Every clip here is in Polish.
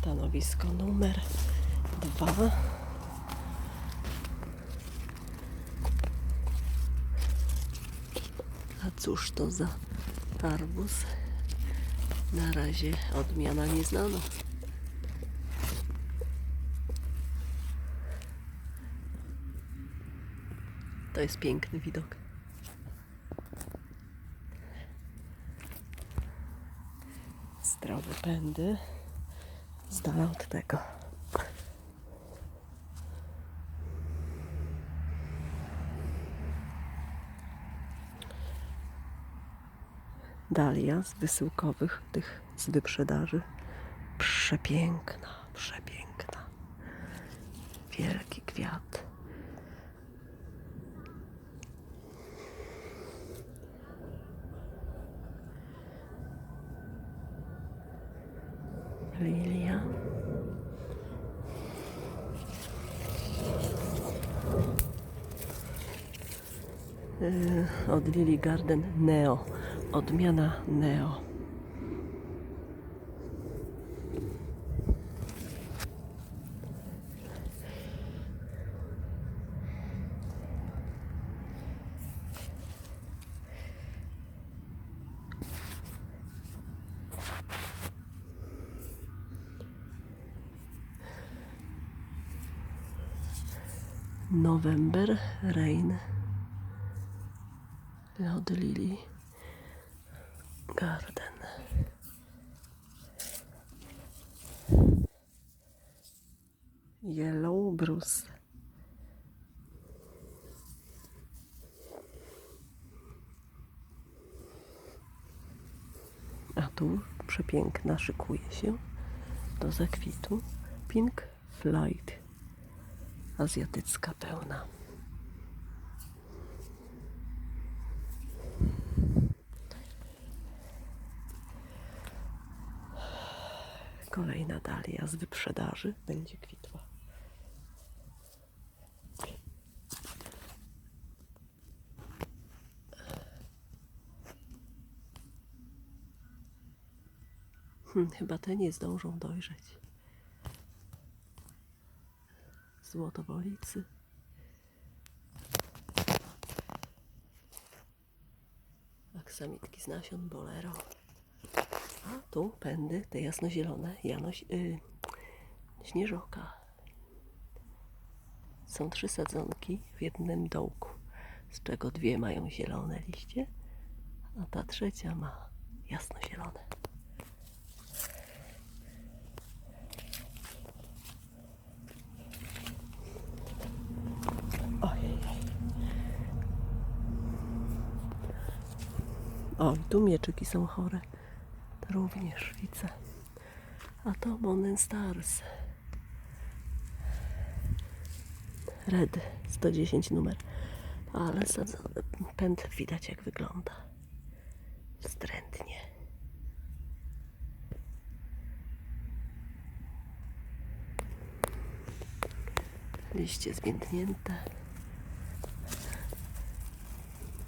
Stanowisko numer dwa. A cóż to za arbuz? Na razie odmiana nieznana. To jest piękny widok. Zdrowe pędy. Z dala od tego. Dalia z wysyłkowych, tych z wyprzedaży. Przepiękna, przepiękna. Wielki kwiat. Lilia. Yy, Od Lily Garden Neo. Odmiana Neo. November Rain. Od Lily Garden. Yellow Bruce. A tu przepiękna szykuje się do zakwitu Pink Flight azjatycka pełna. Kolejna dalia z wyprzedaży będzie kwitła. Hmm, chyba te nie zdążą dojrzeć. Złotowolicy. Aksamitki z nasion bolero. A tu pędy, te jasnozielone, janoś, y, śnieżoka. Są trzy sadzonki w jednym dołku, z czego dwie mają zielone liście, a ta trzecia ma jasnozielone. Ojej. O, i tu mieczyki są chore. Również widzę. A to Monen Stars. Red 110 numer. Ale sadzony pęd widać jak wygląda. Wstrętnie. Liście zwiędnięte.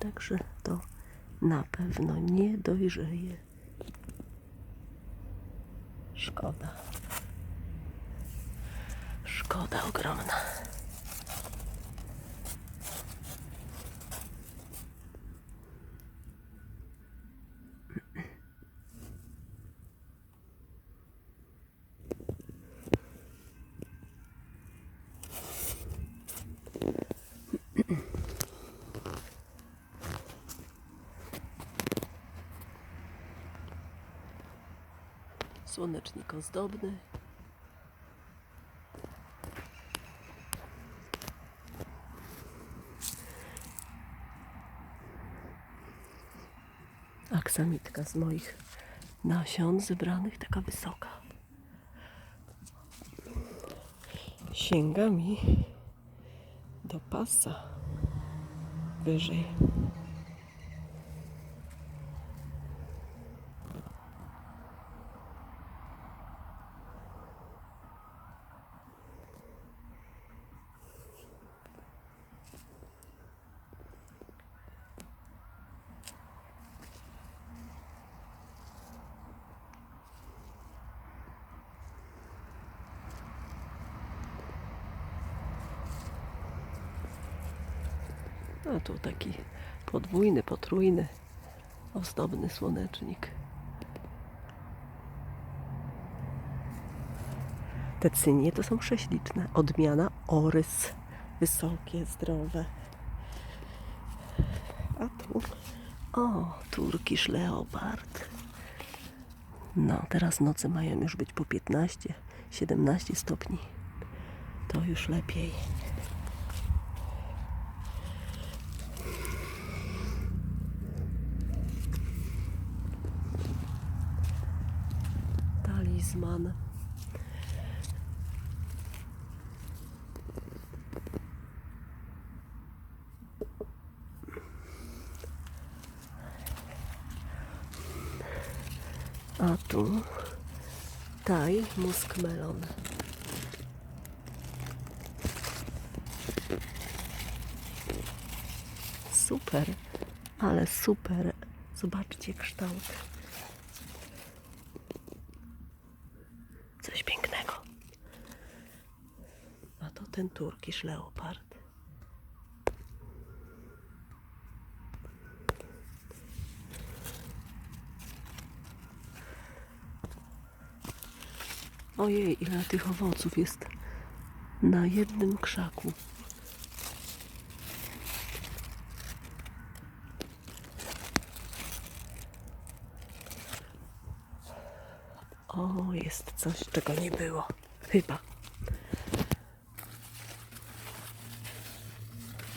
Także to na pewno nie dojrzeje. Szkoda. Szkoda ogromna. Słonecznik ozdobny. Aksamitka z moich nasion zebranych, taka wysoka. Sięga mi do pasa wyżej. A tu taki podwójny, potrójny, ozdobny słonecznik. Te cynie to są prześliczne. Odmiana orys. Wysokie, zdrowe. A tu, o, turkisz leopard. No, teraz noce mają już być po 15, 17 stopni. To już lepiej. A tu taj muskmelon. Super, ale super. Zobaczcie kształt. Coś pięknego. A to ten turkisz leopard. Ojej, ile tych owoców jest na jednym krzaku. O, jest coś, czego nie było. Chyba.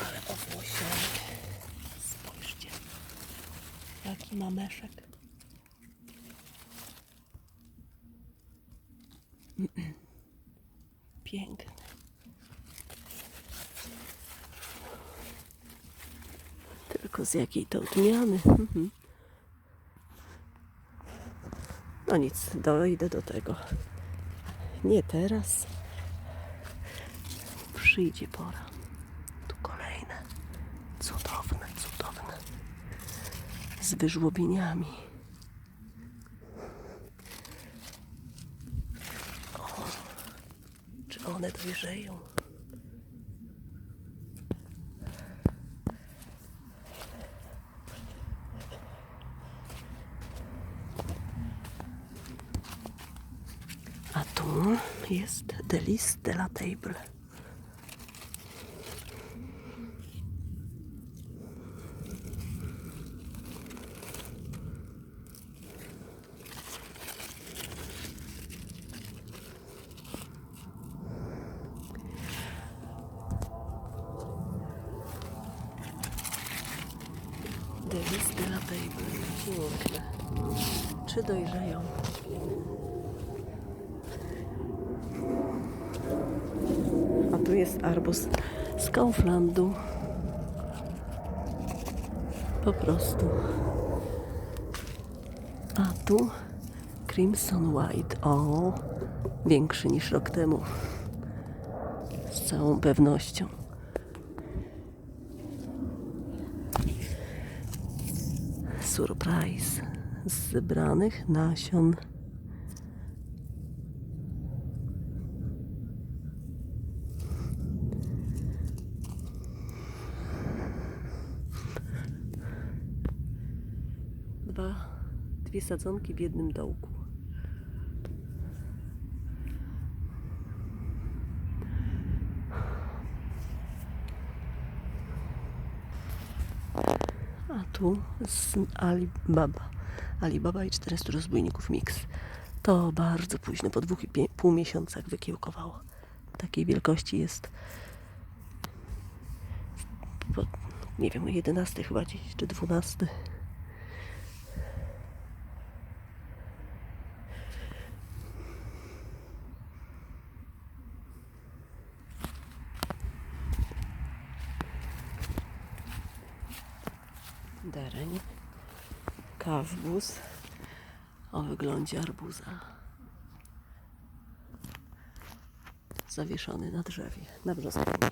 Ale owłosiony. Spójrzcie. Jaki mameszek. Piękny. Tylko z jakiej to odmiany. Mhm. No nic, dojdę do tego. Nie teraz. Przyjdzie pora. Tu kolejne. Cudowne, cudowne. Z wyżłobieniami. Czy one dojrzeją? A tu jest Delis de la Table. Delis de la Table. Czy dojrzeją? A tu jest arbus z Kauflandu. Po prostu. A tu Crimson White. O, większy niż rok temu. Z całą pewnością. Surprise z zebranych nasion. Dwa, dwie sadzonki w jednym dołku. A tu z Alibaba. Alibaba i 400 rozbójników mix. To bardzo późno, po dwóch i pół miesiącach wykiełkowało. Takiej wielkości jest nie wiem, 11 chyba dziś, czy 12. Dereń. Kawbus o wyglądzie arbuza. Zawieszony na drzewie, na brzoskwinie.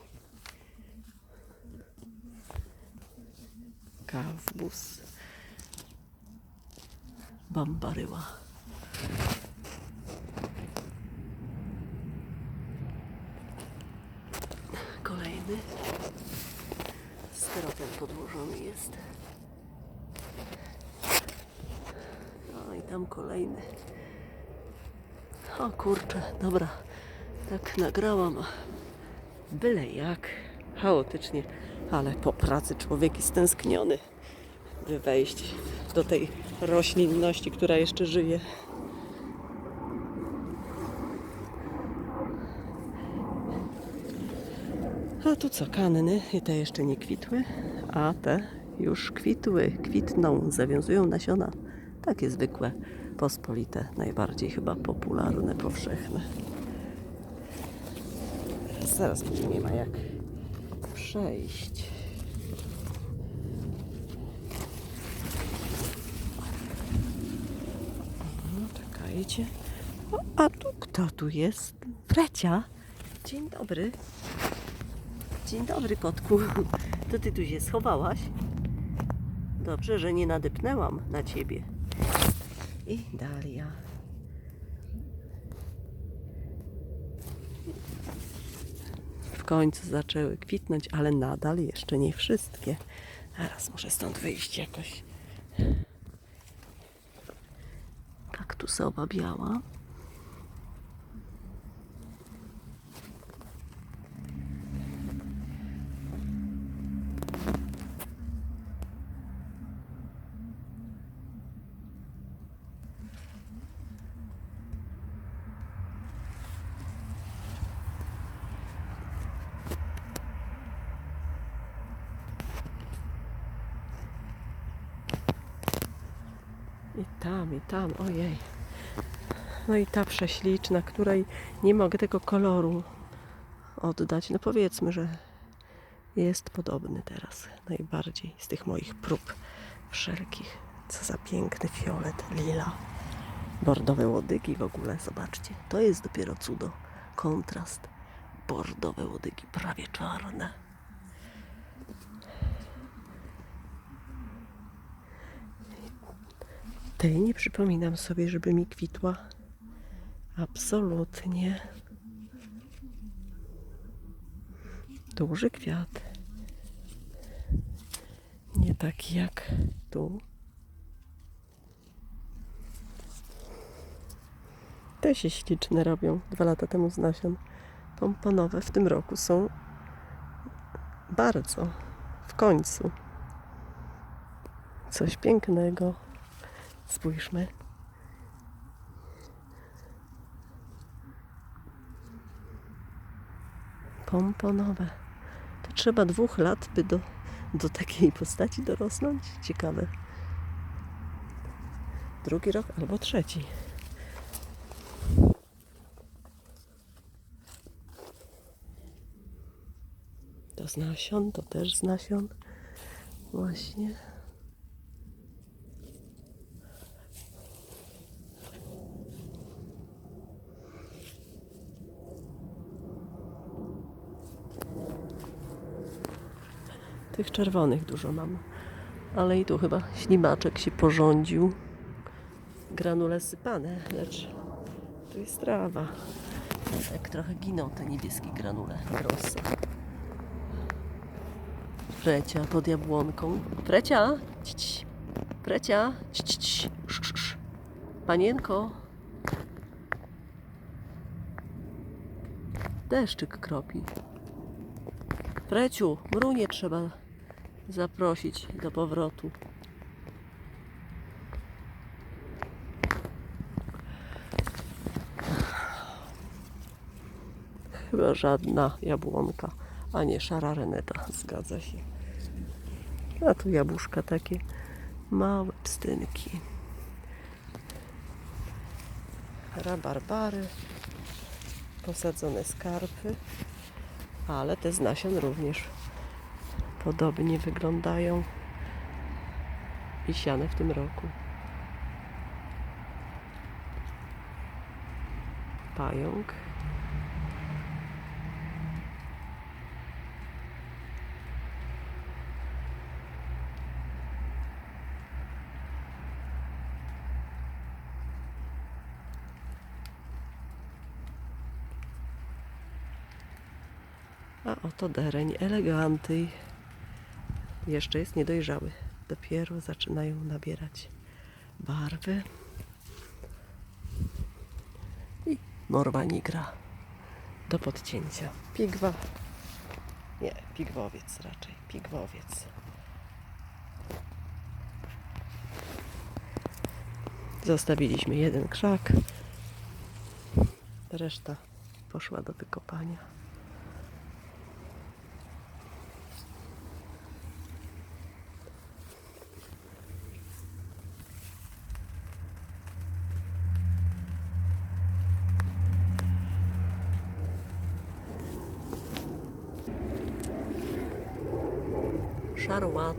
Kawbus. Bambaryła. Kolejny ten podłożony jest. No i tam kolejny. O kurczę, dobra. Tak nagrałam. Byle jak. Chaotycznie. Ale po pracy człowiek jest stęskniony. By wejść do tej roślinności, która jeszcze żyje. A tu co, kanny, i te jeszcze nie kwitły, a te już kwitły, kwitną, zawiązują nasiona. Takie zwykłe, pospolite, najbardziej chyba popularne, powszechne. Zaraz tu nie ma jak przejść. No, czekajcie. O, a tu kto tu jest? Frecia. Dzień dobry. Dzień dobry, kotku. To ty tu się schowałaś? Dobrze, że nie nadepnęłam na ciebie. I Dalia. W końcu zaczęły kwitnąć, ale nadal jeszcze nie wszystkie. Teraz muszę stąd wyjść jakoś. Kaktusowa biała. I tam, i tam, ojej. No i ta prześliczna, której nie mogę tego koloru oddać. No powiedzmy, że jest podobny teraz najbardziej z tych moich prób wszelkich. Co za piękny fiolet, lila. Bordowe łodygi w ogóle, zobaczcie. To jest dopiero cudo. Kontrast. Bordowe łodygi, prawie czarne. Tej nie przypominam sobie, żeby mi kwitła. Absolutnie. Duży kwiat. Nie taki jak tu. Te się śliczne robią. Dwa lata temu z nasion pomponowe w tym roku są bardzo w końcu. Coś pięknego. Spójrzmy. Pomponowe. To trzeba dwóch lat, by do, do takiej postaci dorosnąć? Ciekawe. Drugi rok albo trzeci. To z nasion, to też z nasion. Właśnie. Tych czerwonych dużo mam. Ale i tu chyba ślimaczek się porządził. Granule sypane, lecz tu jest trawa. Tak trochę giną te niebieskie granule rosa. Frecia pod jabłonką. Frecia! Cii. Frecia! Cii. Panienko! Deszczyk kropi. Freciu, mrunie trzeba zaprosić do powrotu. Chyba żadna jabłonka, a nie szara reneta, zgadza się. A tu jabłuszka takie małe pstynki. Rabarbary, posadzone skarpy, ale te z nasion również podobnie wyglądają i siane w tym roku. Pająk. A oto dereń eleganty. Jeszcze jest niedojrzały. Dopiero zaczynają nabierać barwy. I morwa nigra do podcięcia. Pigwa. Nie, pigwowiec raczej. Pigwowiec. Zostawiliśmy jeden krzak. Reszta poszła do wykopania.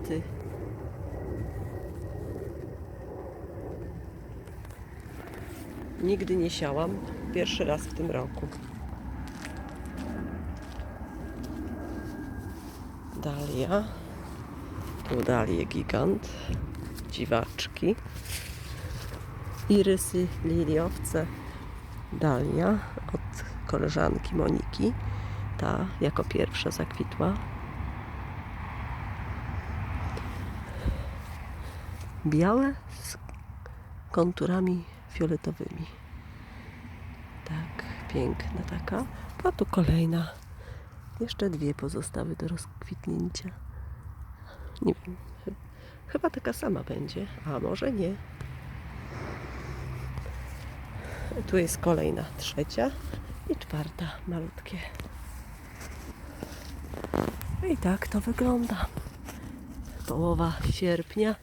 Szarłaty. Nigdy nie siałam. Pierwszy raz w tym roku. Dalia. Tu dalię gigant. Dziwaczki. Irysy, liliowce. Dalia od koleżanki Moniki. Ta jako pierwsza zakwitła. Białe z konturami fioletowymi. Tak, piękna taka. A tu kolejna. Jeszcze dwie pozostały do rozkwitnięcia. Nie wiem. chy- Chyba taka sama będzie, a może nie. Tu jest kolejna, trzecia i czwarta, malutkie. I tak to wygląda. Połowa sierpnia.